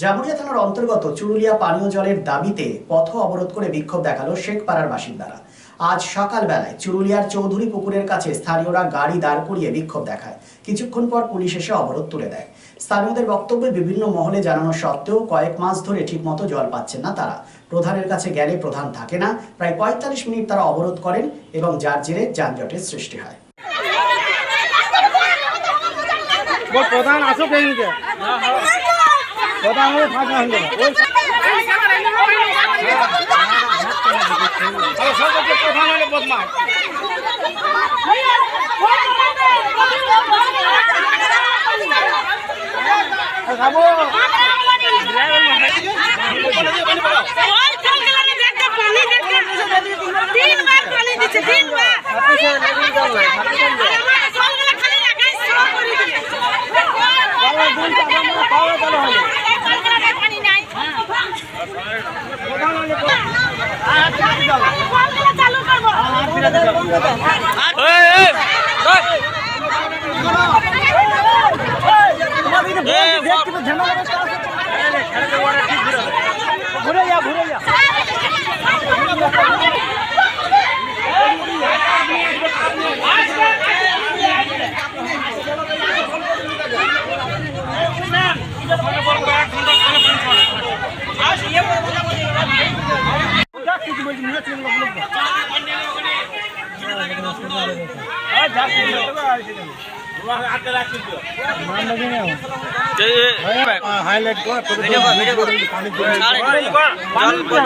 জামুরিয়া থানার অন্তর্গত চুরুলিয়া পানীয় জলের দাবিতে পথ অবরোধ করে বিক্ষোভ দেখাল শেখপাড়ার বাসিন্দারা। আজ সকালবেলায় চুরুলিয়ার চৌধুরী পুকুরের কাছে স্থানীয়রা গাড়ি দাঁড় করিয়ে বিক্ষোভ দেখায়। কিছুক্ষণ পর পুলিশ এসে অবরোধ তুলে দেয়। স্থানীয়দের বক্তব্যে বিভিন্ন মহলে জানানো সত্ত্বেও কয়েক মাস ধরে ঠিকমতো জল পাচ্ছেন না তারা। প্রধানের কাছে গেলে প্রধান থাকে না। প্রায় পঁয়তাল্লিশ মিনিট তারা অবরোধ করেন এবং যার জেরে যানজটের সৃষ্টি হয়। বল প্রধান আসুক এইদিকে প্রধান হলে ফাঁকা প্রধান হলে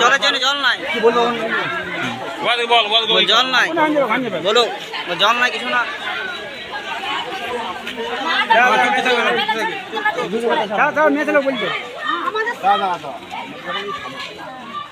জলের জন্য জল নাই জল নাই বলো জল নাই কিছু না নিয়ে চলো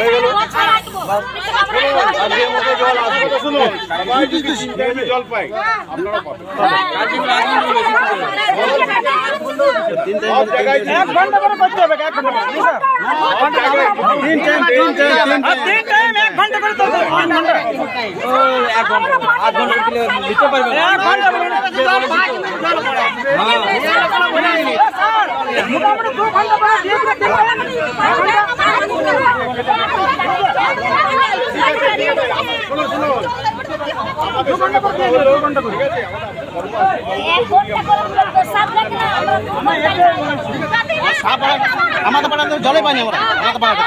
হবে আজকের মতো জল আসবে তো শুনুন সবাই যদি তিন জল পাই আপনারা পাবেন এক ঘণ্টা করে করতে হবে এক ঘণ্টা করে, বুঝছ? তিন টাইম তিন টাইম তিন টাইম এক ঘণ্টা করে তো তিন ঘণ্টা এক ঘণ্টা আধ ঘণ্টা দিলে দিতে পারবে এক ঘণ্টা করে মোটামুটি দু ঘণ্টা করে দিয়ে দিতে পারবে। দু ঘণ্টা করে দিয়ে দিলে দু ঘণ্টা করে এক ঘণ্টা করে বলতো সাত লাখ না আমরা দু ঘণ্টা আমাদের পাড়াতে জলে পানি আমরা আমাদের পাড়াতে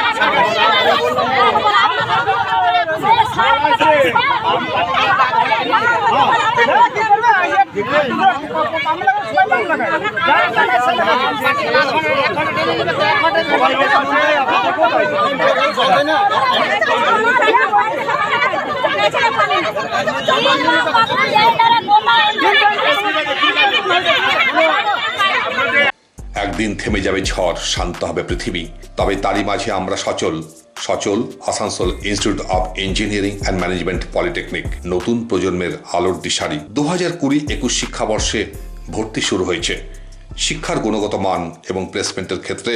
একদিন থেমে যাবে ঝড়, শান্ত হবে পৃথিবী। তবে তারই মাঝে আমরা সচল। সচল Asansol institute of engineering and management polytechnic নতুন প্রজন্মের আলোর দিশারি। দু হাজার কুড়ি একুশ শিক্ষাবর্ষে ভর্তি শুরু হয়েছে। শিক্ষার গুণগত মান এবং প্লেসমেন্টের ক্ষেত্রে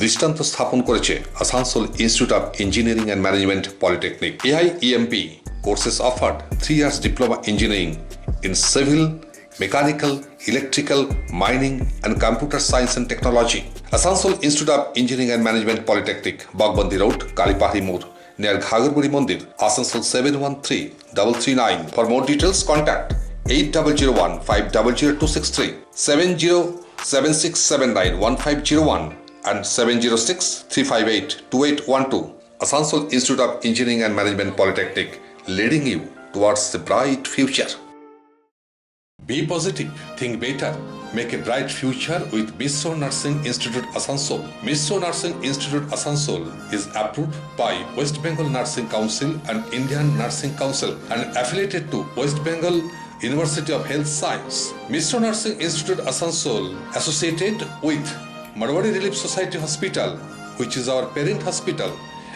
দৃষ্টান্ত স্থাপন করেছে Asansol institute of engineering and management polytechnic AIEMP Courses offered 3 years diploma engineering in civil, mechanical, electrical, mining and computer science and technology. Asansol Institute of Engineering and Management Polytechnic, Bagbandi Road, Kalipahi Moor, near Ghagarburi Mandir, Asansol 713 For more details, contact 8001 500263 707679 and 706 358 2812. Asansol Institute of Engineering and Management Polytechnic, leading you towards the bright future. Be positive, think better, make a bright future with Miso Nursing Institute Asansol. Miso Nursing Institute Asansol is approved by West Bengal Nursing Council and Indian Nursing Council and affiliated to West Bengal University of Health Science. Miso Nursing Institute Asansol associated with Marwari Relief Society Hospital, which is our parent hospital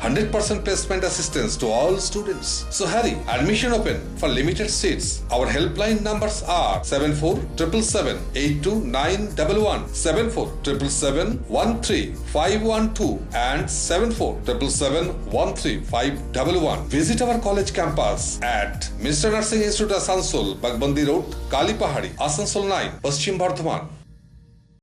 100% placement assistance to all students. So hurry, admission open for limited seats. Our helpline numbers are 7477782911, 7477713512 and 7477713511. Visit our college campus at Mr. Nursing Institute Asansol, Bagbandi Road, Kalipahari, Asansol 9, Paschim Bardhaman.